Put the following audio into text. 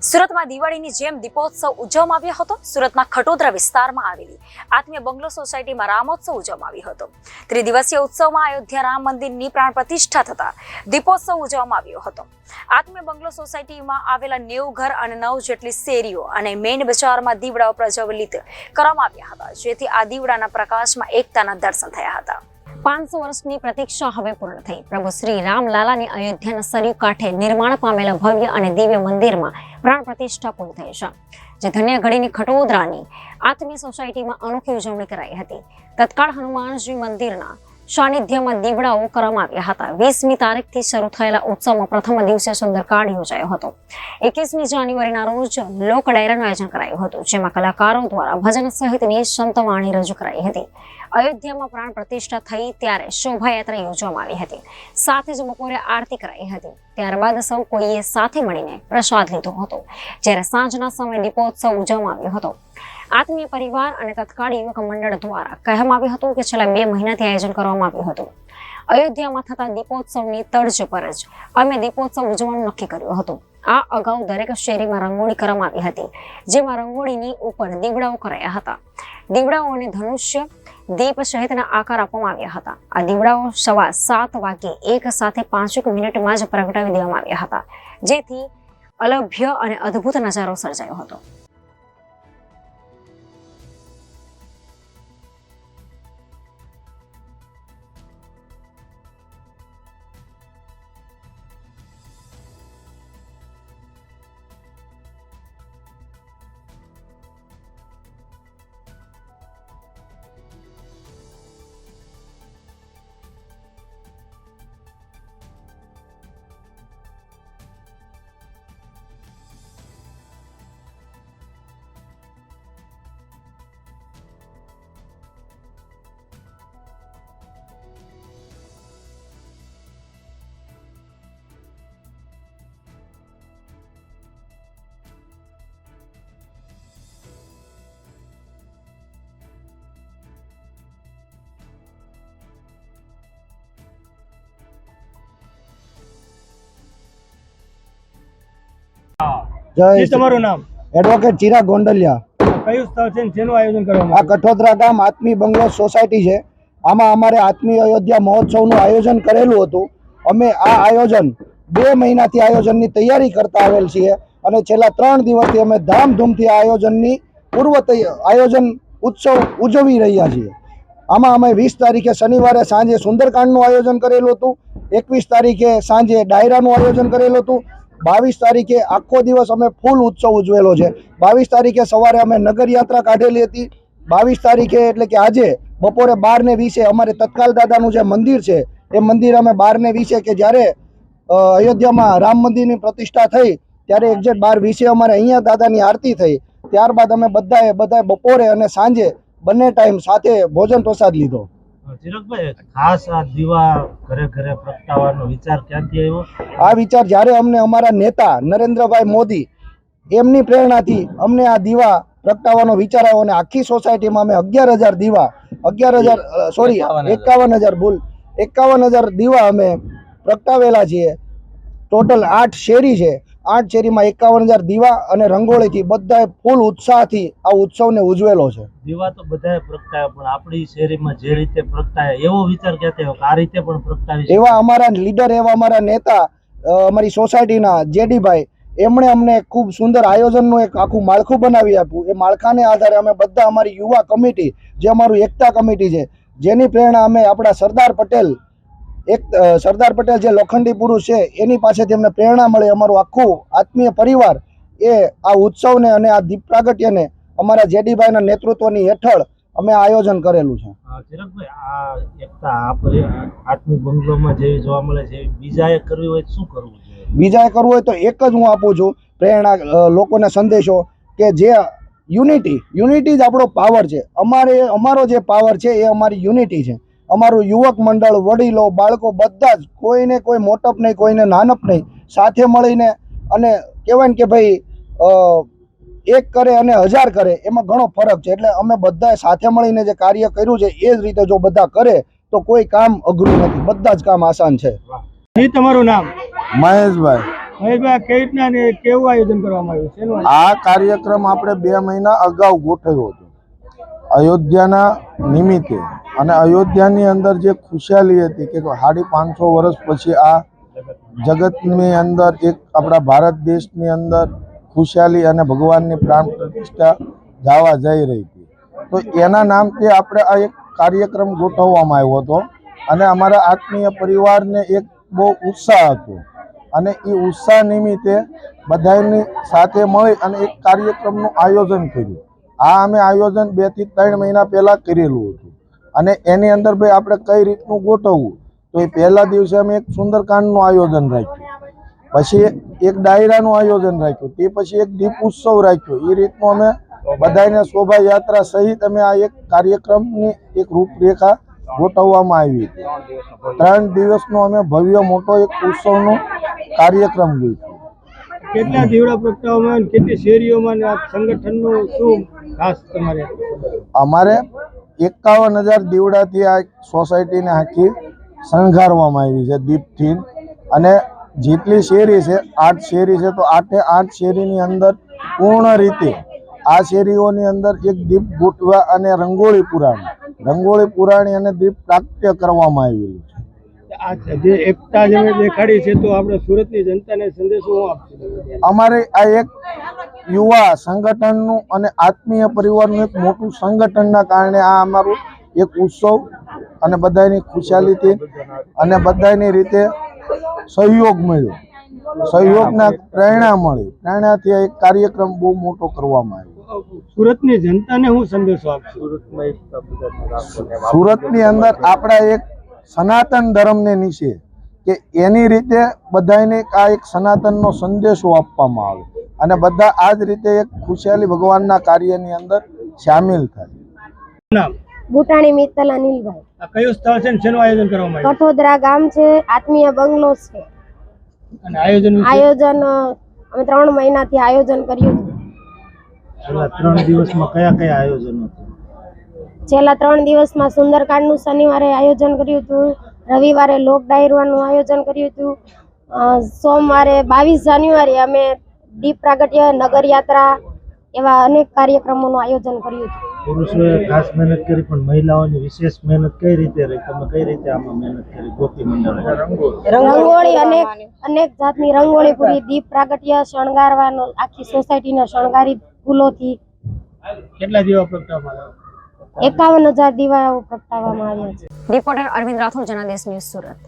સુરતમાં દિવાળીની જેમ દીપોત્સવ ઉજવવામાં આવ્યો હતો. સુરતના ખટોદરા વિસ્તારમાં આવેલી આત્મીય બંગલો સોસાયટીમાં રામોત્સવ ઉજવવામાં આવ્યો હતો. ત્રિદિવસીય ઉત્સવમાં અયોધ્યા રામ મંદિરની પ્રાણ પ્રતિષ્ઠા થતા દીપોત્સવ ઉજવવામાં આવ્યો હતો. આત્મીય બંગલો સોસાયટીમાં આવેલા નેવું ઘર અને નવ જેટલી શેરીઓ અને મેઇન બજારમાં દીવડાઓ પ્રજ્વલિત કરવામાં આવ્યા હતા, જેથી આ દીવડાના પ્રકાશમાં એકતાના દર્શન થયા હતા. પાંચસો વર્ષની પ્રતીક્ષા હવે પૂર્ણ થઈ. પ્રભુ શ્રી રામલાલાની અયોધ્યાના સરયુ કાંઠે નિર્માણ પામેલા ભવ્ય અને દિવ્ય મંદિરમાં પ્રાણ પ્રતિષ્ઠા પૂર્ણ થઈ છે, જે ધન્ય ઘડીની ખટોદરાની આત્મીય સોસાયટીમાં અનોખી ઉજવણી કરાઈ હતી. તત્કાળ હનુમાનજી મંદિરના સાનિધ્યમાં દીવડાઓ કરવામાં આવ્યા હતા. વીસમી તારીખથી શરૂ થયેલા ઉત્સવમાં પ્રથમ દિવસે સુંદરકાંડ યોજાયો હતો. એકવીસમી જાન્યુઆરીના રોજ લોક ડાયરાનું આયોજન કરાયું હતું, જેમાં કલાકારો દ્વારા ભજન સહિતની સંતવાણી રજૂ કરાઈ હતી. અયોધ્યામાં પ્રાણ પ્રતિષ્ઠા થઈ ત્યારે શોભાયાત્રા યોજવામાં આવી હતી. સાથે જ બપોરે આરતી કરાઈ હતી. ત્યારબાદ સૌ કોઈએ સાથે મળીને પ્રસાદ લીધો હતો, જ્યારે સાંજના સમયે દીપોત્સવ ઉજવવામાં આવ્યો હતો. આત્મીય પરિવાર અને તત્કાળ યુવક મંડળ દ્વારા કહેવામાં આવ્યું હતું કે છેલ્લા બે મહિનાથી આયોજન કરવામાં આવ્યું હતું. અયોધ્યામાં થતા દીપોત્સવની તર્જ પર જ અમે દીપોત્સવ ઉજવવાનું નક્કી કર્યું હતું. આ અગાઉ દરેક શેરીમાં રંગોળી કરવામાં આવી હતી, જેમાં રંગોળીની ઉપર દીવડાઓ કરાયા હતા. દીવડાઓ અને ધનુષ્ય દીપ સહિતના આકાર આપવામાં આવ્યા હતા. આ દીવડાઓ સવા સાત વાગ્યે એક સાથે પાંચેક મિનિટમાં જ પ્રગટાવી દેવામાં આવ્યા હતા, જેથી અલભ્ય અને અદ્ભુત નજારો સર્જાયો હતો. જય તમારું નામ? એડવોકેટ ચિરાગ ગોંડલિયા. કયું સ્થળ છે ને આયોજન કરવામાં આવ્યું? કઠોદરા ગામ આત્મી બંગલો સોસાયટી છે. આમાં અમારે આત્મી અયોધ્યા મહોત્સવનું આયોજન કરેલું હતું. અમે આ આયોજન બે મહિનાથી આયોજનની તૈયારી કરતા આવેલ છીએ અને છેલ્લા ત્રણ દિવસથી અમે ધામધૂમથી આયોજનની પૂર્વ આયોજન ઉત્સવ ઉજવી રહ્યા છીએ. આમાં અમે વીસ તારીખે શનિવારે સાંજે સુંદરકાંડનું આયોજન કરેલું હતું. એકવીસ તારીખે સાંજે ડાયરાનું આયોજન કરેલું હતું. બાવીસ તારીખે આખો દિવસ અમે ફૂલ ઉત્સવ ઉજવેલો છે. બાવીસ તારીખે સવારે અમે નગરયાત્રા કાઢેલી હતી. બાવીસ તારીખે એટલે કે આજે બપોરે બાર ને વીસે અમારે તત્કાલ દાદાનું જે મંદિર છે, એ મંદિર અમે બાર ને વીસે કે જ્યારે અયોધ્યામાં રામ મંદિરની પ્રતિષ્ઠા થઈ, ત્યારે એક્ઝેક્ટ બાર વીસે અમારે અહીંયા દાદાની આરતી થઈ. ત્યારબાદ અમે બધાએ બધાએ બપોરે અને સાંજે બંને ટાઈમ સાથે ભોજન પ્રસાદ લીધો. ખાસ આ દીવા ઘરે ઘરે પ્રગટાવવાનો વિચાર ક્યાંથી આવ્યો? આ વિચાર જ્યારે અમને અમારા નેતા નરેન્દ્રભાઈ મોદી એમની પ્રેરણાથી અમને આ દીવા પ્રગટાવવાનો વિચાર આવ્યો અને આખી સોસાયટીમાં અમે અગિયાર હજાર દીવા અગિયાર હજાર સોરી એકાવન હજાર. ભૂલ એકાવન હજાર દીવા અમે પ્રગટાવેલા છીએ. ટોટલ આઠ શેરી છે. આઠ શેરીમાં એકાવન હજાર દીવા અને રંગોળીથી બધાએ ફૂલ ઉત્સાહથી આ ઉત્સવને ઉજવેલો છે. દીવા તો બધાએ પ્રગટાવ્યા પણ આપણી શેરીમાં જે રીતે પ્રગટાય એવો વિચાર ક્યાંથી આવ્યો? આ રીતે પણ પ્રગટાવી એવા અમારા લીડર એવા અમારા નેતા અમારી સોસાયટીના જેડીભાઈ એમણે અમને ખૂબ સુંદર આયોજનનું એક આખું માળખું બનાવી આપ્યું. એ માળખાને આધારે અમે બધા અમારી યુવા કમિટી જે અમારું એકતા કમિટી છે જેની પ્રેરણા અમે આપણા સરદાર પટેલ એક સરદાર પટેલ જે લોખંડી પુરુષ છે એની પાસેથી અમને પ્રેરણા મળે. અમારું આખું આત્મીય પરિવાર એ આ ઉત્સવને અને આ દીપ પ્રાગટ્યને અમારા જેડીભાઈના નેતૃત્વની હેઠળ અમે આયોજન કરેલું છે. બીજાએ કરવી હોય શું કરવું બીજાએ કરવું હોય તો એક જ હું આપું છું પ્રેરણા લોકોને સંદેશો કે જે યુનિટી યુનિટી જ આપણો પાવર છે. અમારે અમારો જે પાવર છે એ અમારી યુનિટી છે. અમારું યુવક મંડળ વડીલો બાળકો બધા જ કોઈને કોઈ મોટપ નહીં કોઈને નાનપ નહીં સાથે મળીને અને કહેવાય ને કે ભાઈ એક કરે અને હજાર કરે એમાં ઘણો ફરક છે. એટલે અમે બધાએ સાથે મળીને જે કાર્ય કર્યું છે એ જ રીતે જો બધા કરે તો કોઈ કામ અઘરું નથી. બધા જ કામ આસાન છે. જી તમારું નામ? મહેશભાઈ. મહેશભાઈ કેવી રીતના કેવું આયોજન કરવામાં આવ્યું છે? આ કાર્યક્રમ આપણે બે મહિના અગાઉ ગોઠવ્યો અયોધ્યાના નિમિત્તે અને અયોધ્યાની અંદર જે ખુશાલી હતી કે સાડી પાંચસો વર્ષ પછી આ જગતની અંદર એક આપણા ભારત દેશની અંદર ખુશાલી અને ભગવાનની પ્રાણ પ્રતિષ્ઠા જવા જઈ રહી હતી. તો એના નામથી આપણે આ એક કાર્યક્રમ ગોઠવવામાં આવ્યો હતો અને અમારા આત્મીય પરિવારને એક બહુ ઉત્સાહ હતો. અને એ ઉત્સાહ નિમિત્તે બધાની સાથે મળી અને એક કાર્યક્રમનું આયોજન કર્યું. આ અમે આયોજન બેથી ત્રણ મહિના પહેલા કરેલું હતું. અને એની અંદર ભાઈ આપણે કઈ રીતનું ગોઠવવું? તો એ પહેલા દિવસે અમે એક સુંદરકાંડનું આયોજન રાખ્યું. પછી એક ડાયરાનું આયોજન રાખ્યું. તે પછી એક દીપ ઉત્સવ રાખ્યો. એ રીતનું અમે બધાને શોભાયાત્રા સહિત અમે આ એક કાર્યક્રમની એક રૂપરેખા ગોઠવવામાં આવી હતી. ત્રણ દિવસનો અમે ભવ્ય મોટો એક ઉત્સવનો કાર્યક્રમ લીધો કેટલા દીવડા પ્રગટાવવામાં કેટલી શેરીઓમાં સંગઠનનું શું અમારે એકાવન હજાર દીવડાથી આ સોસાયટીને આખી શણગારવામાં આવી છે દીપથી. અને જેટલી શેરી છે આઠ શેરી છે તો આઠે આઠ શેરીની અંદર પૂર્ણ રીતે આ શેરીઓની અંદર એક દીપ ગૂંટવા અને રંગોળી પુરાણી રંગોળી પુરાણી અને દીપ પ્રાપ્ય કરવામાં આવેલું છે. એકતા જેને દેખાડી છે તો આપણે સુરતની જનતાને સંદેશો અમારે આ એક યુવા સંગઠનનું અને આત્મીય પરિવારનું એક મોટું સંગઠનના કારણે આ અમારું એક ઉત્સવ અને બધાની ખુશાલીથી અને બધાની રીતે સહયોગ મળ્યો. સહયોગના પ્રેરણા મળી. પ્રેરણાથી આ એક કાર્યક્રમ બહુ મોટો કરવામાં આવ્યો. સુરતની જનતાને હું સંદેશો આપશે સુરતની અંદર આપણા એક સનાતન ધર્મને નીચે કે એની રીતે બધાને આ એક સનાતનનો સંદેશો આપવામાં આવે. અને બધા આ જ રીતે એક ખુશાલી ભગવાનના કાર્યની અંદર સામેલ થાય. નામ? બુટાણી મિત્તલ અનિલભાઈ કયું સ્થળ છે શેનું આયોજન કરવામાં આવ્યું? કઠોદરા ગામ છે આત્મીય બંગલો છે. અને આયોજન આયોજન અમે ત્રણ મહિનાથી આયોજન કર્યું હતું. છેલ્લા ત્રણ દિવસમાં કયા કયા આયોજનો છેલ્લા ત્રણ દિવસમાં સુંદરકાંડનું શનિવારે આયોજન કર્યું હતું રવિવારે લોક ડાયરવાનું આયોજન કર્યું હતું અ, સોમવારે બાવીસ જાન્યુઆરી અમે દીપ પ્રાગટ્ય નગર યાત્રા એવા અનેક કાર્યક્રમોનું આયોજન કર્યું હતું પુરુષોએ ખાસ મહેનત કરી પણ મહિલાઓની વિશેષ મહેનત કઈ રીતે રહી? તમે કઈ રીતે આમાં મહેનત કરી? ગોપી મંડળ રંગોળી અનેક અનેક જાતની રંગોળી પૂરી. દીપ પ્રાગટ્ય શણગારવાનો આખી સોસાયટીને શણગારી ફૂલોથી કેટલા દીવા પ્રગટાવવામાં આવ્યા? એકાવન હજાર દીવાઓ પ્રગટાવવામાં આવ્યા છે. Reporter Arvind Rathod Janadesh news Surat.